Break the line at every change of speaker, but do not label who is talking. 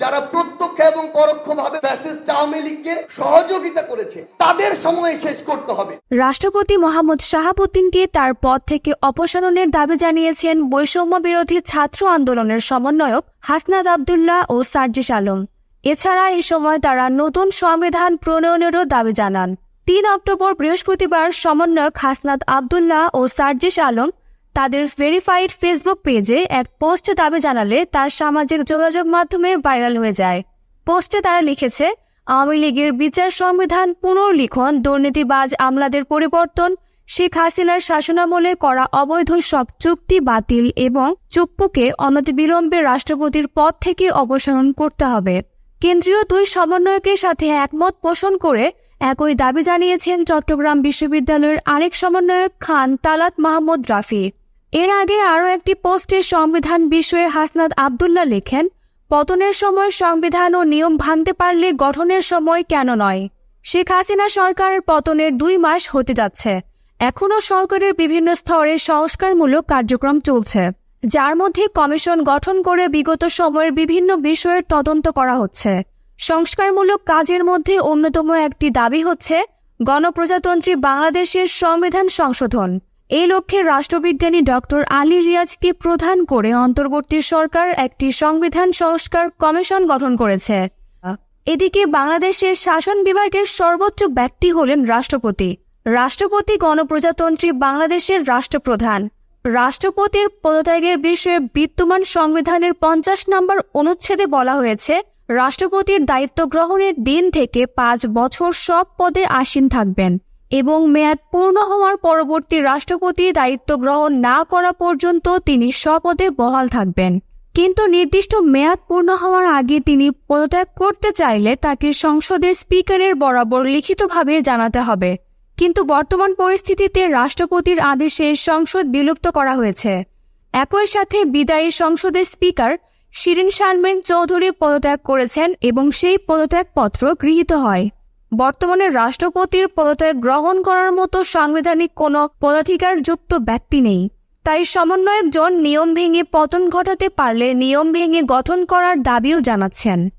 যারা প্রত্যক্ষ এবং পরোক্ষভাবে ফ্যাসিস্ট আওয়ামী লীগকে সহযোগিতা করেছে, তাদের সময় শেষ করতে হবে।
রাষ্ট্রপতি মোহাম্মদ শাহাবুদ্দিনকে তার পদ থেকে অপসারণের দাবি জানিয়েছেন বৈষম্য বিরোধী ছাত্র আন্দোলনের সমন্বয়ক হাসনাদ আবদুল্লাহ ও সার্জিস আলম। এছাড়া এই সময় তারা নতুন সংবিধান প্রণয়নেরও দাবি জানান। তিন অক্টোবর বৃহস্পতিবার সমন্বয়ক হাসনাদ আবদুল্লাহ ও সার্জিস আলম তাদের ভেরিফাইড ফেসবুক পেজে এক পোস্টে দাবি জানালে তার সামাজিক যোগাযোগ মাধ্যমে ভাইরাল হয়ে যায়। পোস্টে তারা লিখেছে, আওয়ামী লীগের বিচার সংবিধান পুনর্লিখন, দুর্নীতিবাজ আমলাদের পরিবর্তন, শেখ হাসিনার শাসনামলে করা অবৈধ সব চুক্তি বাতিল এবং চুপ্পুকে অনতিবিলম্বে রাষ্ট্রপতির পদ থেকে অপসারণ করতে হবে। কেন্দ্রীয় দুই সমন্বয়কের সাথে একমত পোষণ করে একই দাবি জানিয়েছেন চট্টগ্রাম বিশ্ববিদ্যালয়ের আরেক সমন্বয়ক খান তালাত মাহমুদ রাফি। এর আগে আরও একটি পোস্টে সংবিধান বিষয়ে হাসনাদ আবদুল্লাহ লেখেন, পতনের সময় সংবিধান ও নিয়ম ভাঙতে পারলে গঠনের সময় কেন নয়? শেখ হাসিনা সরকারের পতনের দুই মাস হতে যাচ্ছে। এখনও সরকারের বিভিন্ন স্তরে সংস্কারমূলক কার্যক্রম চলছে, যার মধ্যে কমিশন গঠন করে বিগত সময়ের বিভিন্ন বিষয়ের তদন্ত করা হচ্ছে। সংস্কারমূলক কাজের মধ্যে অন্যতম একটি দাবি হচ্ছে গণপ্রজাতন্ত্রী বাংলাদেশের সংবিধান সংশোধন। এই লক্ষ্যে রাষ্ট্রবিজ্ঞানী ডক্টর আলী রিয়াজকে প্রধান করে অন্তর্বর্তী সরকার একটি সংবিধান সংস্কার কমিশন গঠন করেছে। এদিকে বাংলাদেশের শাসন বিভাগের সর্বোচ্চ ব্যক্তি হলেন রাষ্ট্রপতি। রাষ্ট্রপতি গণপ্রজাতন্ত্রী বাংলাদেশের রাষ্ট্রপ্রধান। রাষ্ট্রপতির পদত্যাগের বিষয়ে বিদ্যমান সংবিধানের পঞ্চাশ নম্বর অনুচ্ছেদে বলা হয়েছে, রাষ্ট্রপতির দায়িত্ব গ্রহণের দিন থেকে পাঁচ বছর সব পদে আসীন থাকবেন। এবং মেয়াদ পূর্ণ হওয়ার পরবর্তী রাষ্ট্রপতি দায়িত্ব গ্রহণ না করা পর্যন্ত তিনি স্বপদে বহাল থাকবেন। কিন্তু নির্দিষ্ট মেয়াদ পূর্ণ হওয়ার আগে তিনি পদত্যাগ করতে চাইলে তাকে সংসদের স্পিকারের বরাবর লিখিতভাবে জানাতে হবে। কিন্তু বর্তমান পরিস্থিতিতে রাষ্ট্রপতির আদেশে সংসদ বিলুপ্ত করা হয়েছে। একই সাথে বিদায়ী সংসদের স্পিকার শিরিন শারমিন চৌধুরী পদত্যাগ করেছেন এবং সেই পদত্যাগপত্র গৃহীত হয়। বর্তমানে রাষ্ট্রপতির পদত্যাগ গ্রহণ করার মতো সাংবিধানিক কোনো পদাধিকারযুক্ত ব্যক্তি নেই। তাই সমন্বয়কজন নিয়ম ভেঙে পতন ঘটাতে পারলে নিয়ম ভেঙে গঠন করার দাবিও জানাচ্ছেন।